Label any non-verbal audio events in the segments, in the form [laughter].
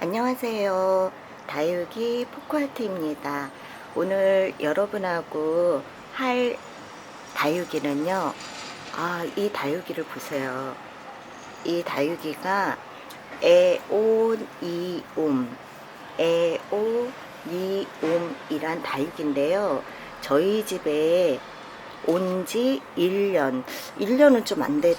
안녕하세요. 다육이 포크아트입니다. 오늘 여러분하고 할 다육이는요. 아, 이 다육이를 보세요. 이 다육이가 에오니움, 에오니움이란 다육인데요. 저희 집에 온 지 1년, 1년은 좀안 돼,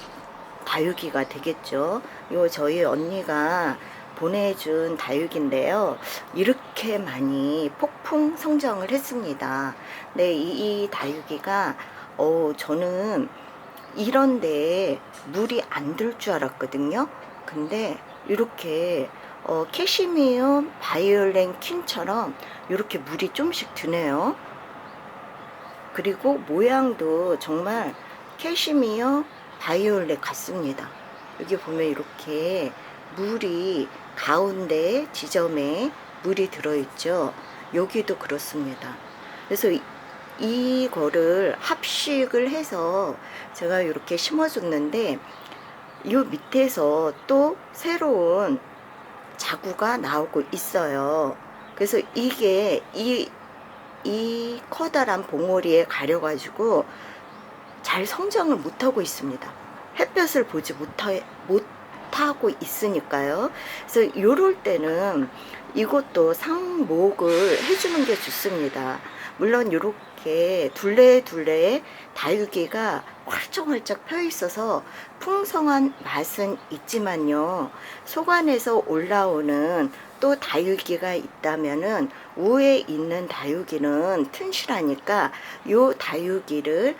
다육이가 되겠죠. 요 저희 언니가 보내준 다육인데요. 이렇게 많이 폭풍 성장을 했습니다. 네, 이, 이 다육이가, 어, 저는 이런데 물이 안 들 줄 알았거든요. 근데 이렇게 어, 캐시미어 바이올렌 퀸처럼 이렇게 물이 좀씩 드네요. 그리고 모양도 정말 캐시미어 바이올렛 같습니다. 여기 보면 이렇게 물이 가운데 지점에 물이 들어있죠. 여기도 그렇습니다. 그래서 이- 이거를 합식을 해서 제가 이렇게 심어줬는데 이 밑에서 또 새로운 자구가 나오고 있어요. 그래서 이게 이, 이 커다란 봉오리에 가려가지고 잘 성장을 못하고 있습니다. 햇볕을 보지 못하, 못 하고 있으니까요. 그래서 이럴 때는 이것도 상목을 해주는 게 좋습니다. 물론 이렇게 둘레둘레 다육이가 활짝활짝 펴 있어서 풍성한 맛은 있지만요. 속안에서 올라오는 또 다육이가 있다면은 위에 있는 다육이는 튼실하니까 요 다육이를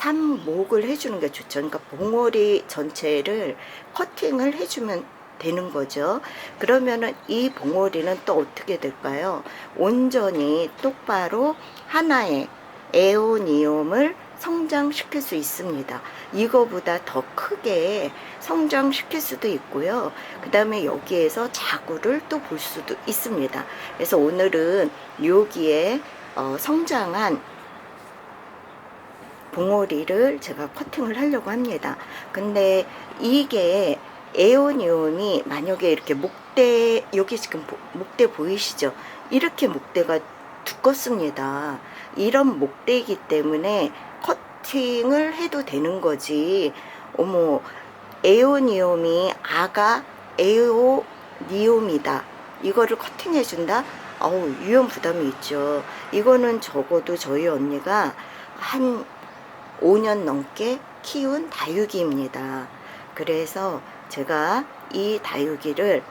삽목을 해주는 게 좋죠. 그러니까 봉오리 전체를 커팅을 해주면 되는 거죠. 그러면은 이 봉오리는 또 어떻게 될까요? 온전히 똑바로 하나의 에오니움을 성장시킬 수 있습니다. 이거보다 더 크게 성장시킬 수도 있고요. 그 다음에 여기에서 자구를 또 볼 수도 있습니다. 그래서 오늘은 여기에 어, 성장한 봉오리를 제가 커팅을 하려고 합니다. 근데 이게 에오니움이 만약에 이렇게 목대 여기 지금 보- 목대 보이시죠? 이렇게 목대가 두껍습니다. 이런 목대이기 때문에 커팅을 해도 되는 거지. 어머, 에오니움이 아가 에오니움이다. 이거를 커팅해 준다? 어우, 위험 부담이 있죠. 이거는 적어도 저희 언니가 한 5년 넘게 키운 다육이입니다. 그래서 제가 이 다육이를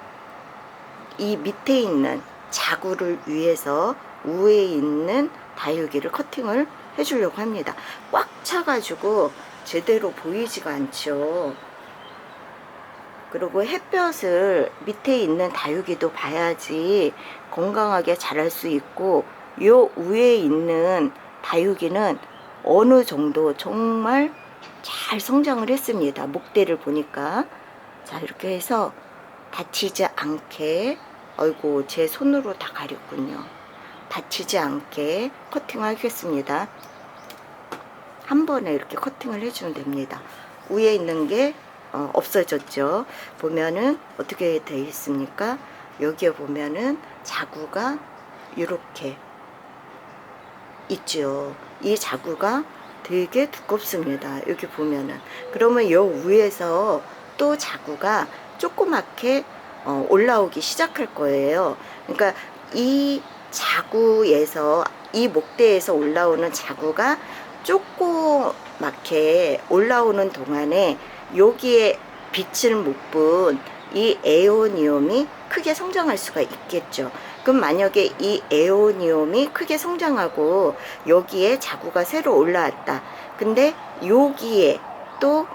이 밑에 있는 자구를 위해서 위에 있는 다육이를 커팅을 해주려고 합니다. 꽉 차가지고 제대로 보이지가 않죠. 그리고 햇볕을 밑에 있는 다육이도 봐야지 건강하게 자랄 수 있고 요 위에 있는 다육이는 어느 정도 정말 잘 성장을 했습니다. 목대를 보니까. 자, 이렇게 해서 다치지 않게, 아이고, 제 손으로 다 가렸군요. 다치지 않게 커팅하겠습니다. 한 번에 이렇게 커팅을 해주면 됩니다. 위에 있는 게 어, 없어졌죠. 보면은 어떻게 되어 있습니까? 여기에 보면은 자구가 이렇게 있죠. 이 자구가 되게 두껍습니다. 여기 보면은. 그러면 요 위에서 또 자구가 조그맣게 어, 올라오기 시작할 거예요. 그러니까 이 자구에서 이 목대에서 올라오는 자구가 조그맣게 올라오는 동안에 여기에 빛을 못 본 이 에오니움이 크게 성장할 수가 있겠죠. 그럼 만약에 이 에오니움이 크게 성장하고 여기에 자구가 새로 올라왔다. 근데 여기에 또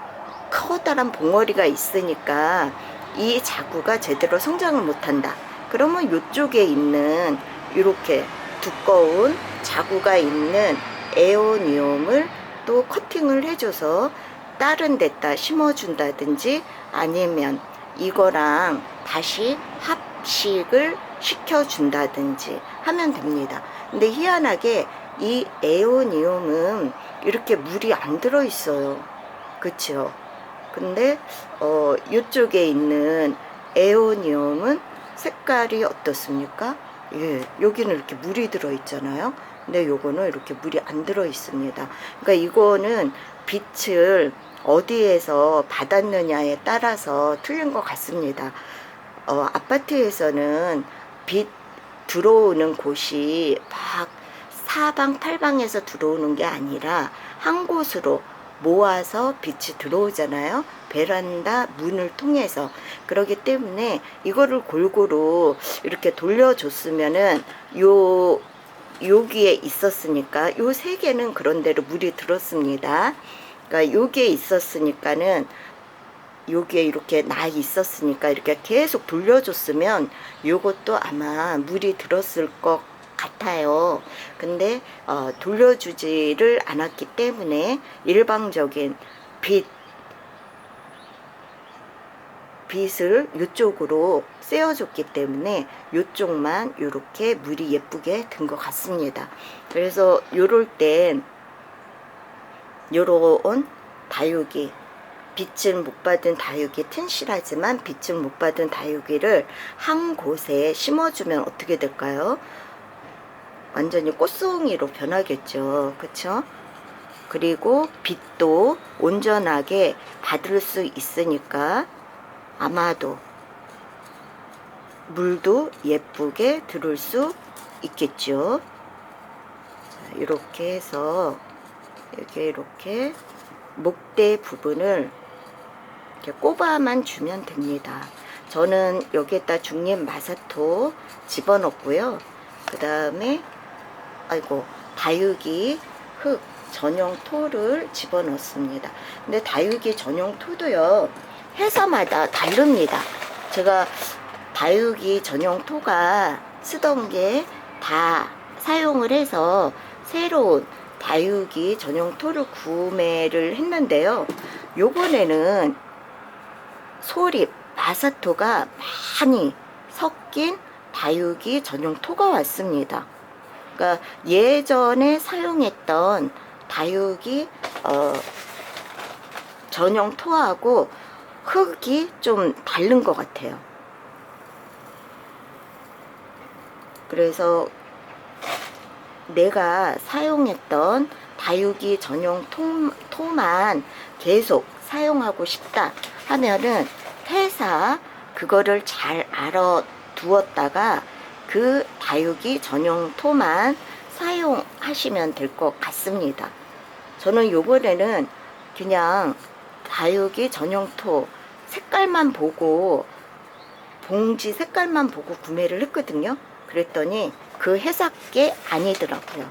커다란 봉어리가 있으니까 이 자구가 제대로 성장을 못한다. 그러면 이쪽에 있는 이렇게 두꺼운 자구가 있는 에오니움을 또 커팅을 해줘서 다른 데다 심어준다든지 아니면 이거랑 다시 합식을 시켜준다든지 하면 됩니다. 근데 희한하게 이 에오니움은 이렇게 물이 안 들어있어요. 그쵸? 근데 어 이쪽에 있는 에오니움은 색깔이 어떻습니까? 예, 여기는 이렇게 물이 들어 있잖아요. 근데 요거는 이렇게 물이 안 들어 있습니다. 그러니까 이거는 빛을 어디에서 받았느냐에 따라서 틀린 것 같습니다. 어, 아파트에서는 빛 들어오는 곳이 막 사방팔방에서 들어오는 게 아니라 한 곳으로 모아서 빛이 들어오잖아요. 베란다 문을 통해서. 그러기 때문에 이거를 골고루 이렇게 돌려줬으면은 요, 여기에 있었으니까 요 세 개는 그런 대로 물이 들었습니다. 그러니까 요게 있었으니까는 여기에 이렇게 나 있었으니까 이렇게 계속 돌려줬으면 요것도 아마 물이 들었을 것 같아요. 근데 어, 돌려주지를 않았기 때문에 일방적인 빛 빛을 이쪽으로 쐬어줬기 때문에 이쪽만 이렇게 물이 예쁘게 든 것 같습니다. 그래서 요럴 땐 요런 다육이 빛을 못 받은 다육이 튼실하지만 빛을 못 받은 다육이를 한 곳에 심어주면 어떻게 될까요? 완전히 꽃송이로 변하겠죠. 그쵸? 그리고 빛도 온전하게 받을 수 있으니까 아마도 물도 예쁘게 들을 수 있겠죠. 자, 이렇게 해서 이렇게 이렇게 목대 부분을 이렇게 꼽아만 주면 됩니다. 저는 여기에다 중립 마사토 집어넣고요. 그 다음에 아이고 다육이 흙 전용 토를 집어넣습니다. 근데 다육이 전용 토도요 회사마다 다릅니다. 제가 다육이 전용 토가 쓰던 게 다 사용을 해서 새로운 다육이 전용 토를 구매를 했는데요. 요번에는 소립, 마사토가 많이 섞인 다육이 전용 토가 왔습니다. 그러니까 예전에 사용했던 다육이 어, 전용 토하고 흙이 좀 다른 것 같아요. 그래서 내가 사용했던 다육이 전용 토, 토만 계속 사용하고 싶다 하면은 회사 그거를 잘 알아두었다가 그 다육이 전용 토만 사용하시면 될 것 같습니다. 저는 요번에는 그냥 다육이 전용 토 색깔만 보고 봉지 색깔만 보고 구매를 했거든요. 그랬더니 그 회사께 아니더라고요.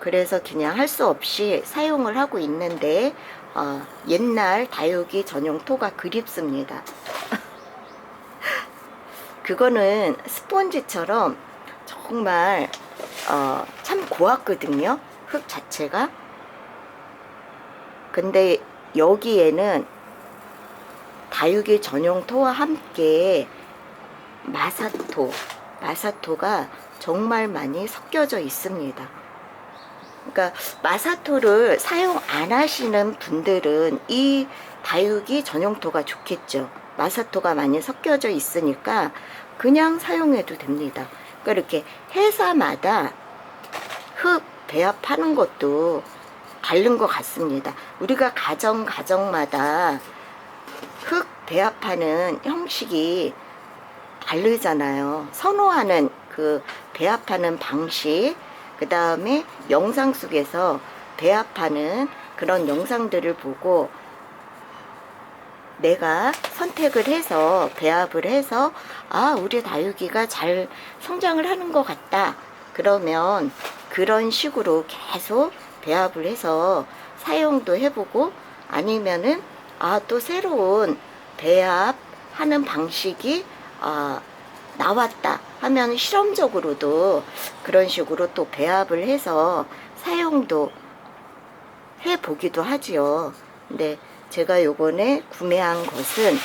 그래서 그냥 할 수 없이 사용을 하고 있는데 어, 옛날 다육이 전용 토가 그립습니다. [laughs] 그거는 스펀지처럼 정말 어, 참 고왔거든요. 흙 자체가. 근데 여기에는 다육이 전용 토와 함께 마사토, 마사토가 정말 많이 섞여져 있습니다. 그러니까 마사토를 사용 안 하시는 분들은 이 다육이 전용토가 좋겠죠. 마사토가 많이 섞여져 있으니까 그냥 사용해도 됩니다. 그러니까 이렇게 회사마다 흙 배합하는 것도 다른 것 같습니다. 우리가 가정 가정마다 흙 배합하는 형식이 다르잖아요. 선호하는 그 배합하는 방식, 그 다음에 영상 속에서 배합하는 그런 영상들을 보고 내가 선택을 해서 배합을 해서 아 우리 다육이가 잘 성장을 하는 것 같다. 그러면 그런 식으로 계속 배합을 해서 사용도 해보고 아니면은 아 또 새로운 배합하는 방식이 아 나왔다 하면 실험적으로도 그런 식으로 또 배합을 해서 사용도 해 보기도 하지요. 근데 제가 요번에 구매한 것은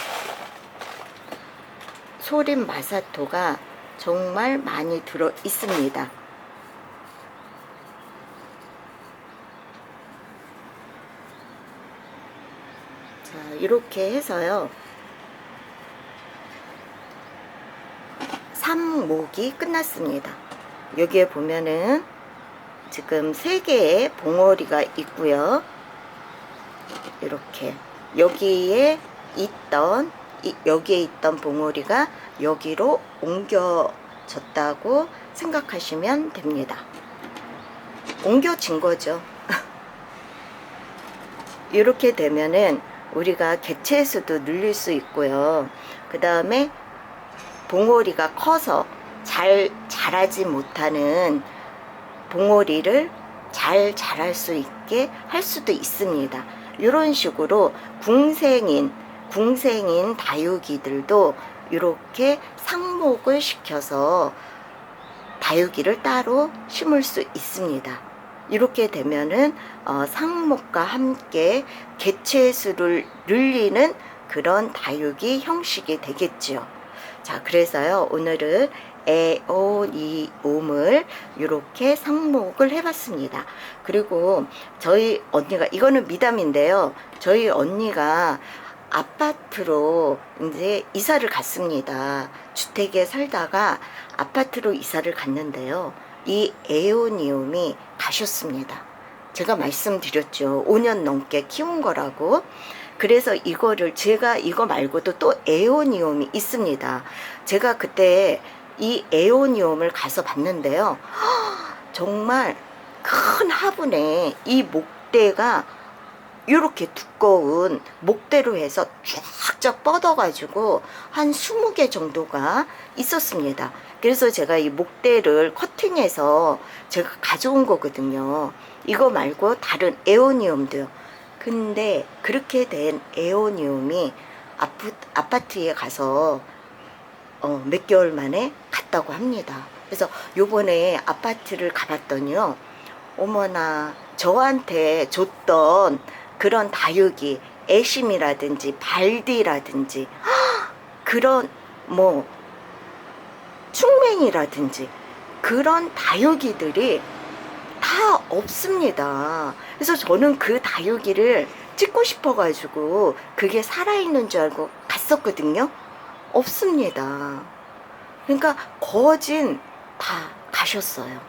소림 마사토가 정말 많이 들어 있습니다. 자, 이렇게 해서요. 상목이 끝났습니다. 여기에 보면은 지금 세 개의 봉오리가 있고요. 이렇게 여기에 있던 이- 여기에 있던 봉오리가 여기로 옮겨졌다고 생각하시면 됩니다. 옮겨진 거죠. [laughs] 이렇게 되면은 우리가 개체 수도 늘릴 수 있고요. 그 다음에 봉오리가 커서 잘 자라지 못하는 봉오리를 잘 자랄 수 있게 할 수도 있습니다. 이런 식으로 궁생인 궁생인 다육이들도 이렇게 상목을 시켜서 다육이를 따로 심을 수 있습니다. 이렇게 되면은 어, 상목과 함께 개체 수를 늘리는 그런 다육이 형식이 되겠죠. 자, 그래서요 오늘은 에오니옴을 이렇게 상목을 해봤습니다. 그리고 저희 언니가 이거는 미담인데요. 저희 언니가 아파트로 이제 이사를 갔습니다. 주택에 살다가 아파트로 이사를 갔는데요. 이 에오니움이 가셨습니다. 제가 말씀드렸죠. 5년 넘게 키운 거라고. 그래서 이거를 제가 이거 말고도 또 에오니움이 있습니다. 제가 그때 이 에오니움을 가서 봤는데요. [gasps] 정말 큰 화분에 이 목대가 이렇게 두꺼운 목대로 해서 쫙쫙 뻗어가지고 한 20개 정도가 있었습니다. 그래서 제가 이 목대를 커팅해서 제가 가져온 거거든요. 이거 말고 다른 에오니움도요. 근데 그렇게 된 에오니움이 아프, 아파트에 가서 어, 몇 개월 만에 갔다고 합니다. 그래서 요번에 아파트를 가봤더니요. 어머나, 저한테 줬던 그런 다육이, 애심이라든지 발디라든지, 그런 뭐, 충맹이라든지, 그런 다육이들이 다 없습니다. 그래서 저는 그 다육이를 찍고 싶어가지고 그게 살아있는 줄 알고 갔었거든요. 없습니다. 그러니까 거진 다 가셨어요.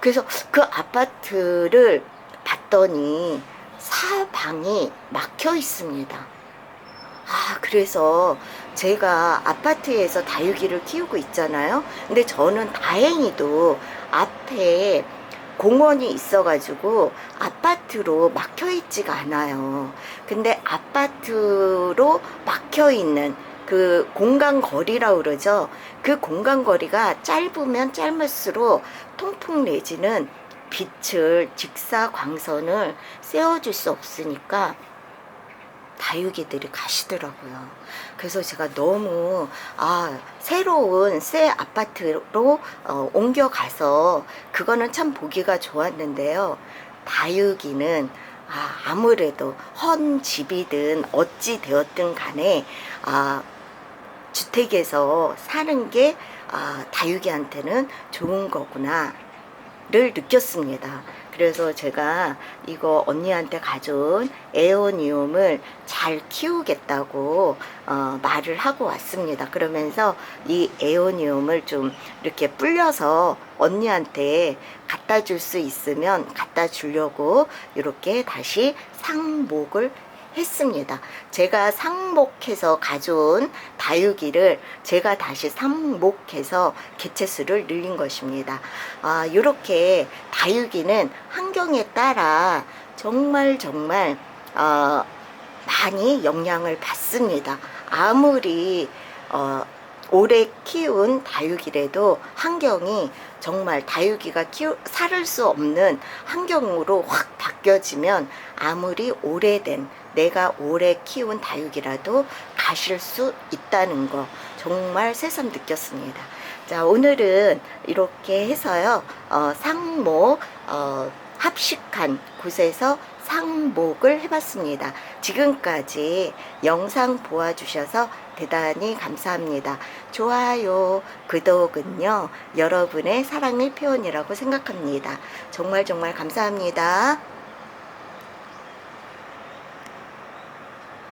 그래서 그 아파트를 봤더니 사방이 막혀 있습니다. 아, 그래서 제가 아파트에서 다육이를 키우고 있잖아요. 근데 저는 다행히도 앞에 공원이 있어가지고 아파트로 막혀 있지가 않아요. 근데 아파트로 막혀 있는 그 공간 거리라 그러죠. 그 공간 거리가 짧으면 짧을수록 통풍 내지는 빛을 직사 광선을 쐬어줄 수 없으니까 다육이들이 가시더라고요. 그래서 제가 너무 아 새로운 새 아파트로 어, 옮겨가서 그거는 참 보기가 좋았는데요. 다육이는 아, 아무래도 헌 집이든 어찌 되었든 간에 아, 주택에서 사는 게 아, 다육이한테는 좋은 거구나. 를 느꼈습니다. 그래서 제가 이거 언니한테 가져온 에오니움을 잘 키우겠다고 어, 말을 하고 왔습니다. 그러면서 이 에오니움을 좀 이렇게 불려서 언니한테 갖다 줄 수 있으면 갖다 주려고 이렇게 다시 상목을 했습니다. 제가 상목해서 가져온 다육이를 제가 다시 상목해서 개체수를 늘린 것입니다. 아, 이렇게 다육이는 환경에 따라 정말 정말 어, 많이 영향을 받습니다. 아무리 어, 오래 키운 다육이라도 환경이 정말 다육이가 키우, 살을 수 없는 환경으로 확 바뀌어지면 아무리 오래된 내가 오래 키운 다육이라도 가실 수 있다는 거 정말 새삼 느꼈습니다. 자 오늘은 이렇게 해서요 어, 상목 어, 합식한 곳에서 상목을 해봤습니다. 지금까지 영상 보아주셔서 대단히 감사합니다. 좋아요, 구독은요, 여러분의 사랑의 표현이라고 생각합니다. 정말 정말 감사합니다.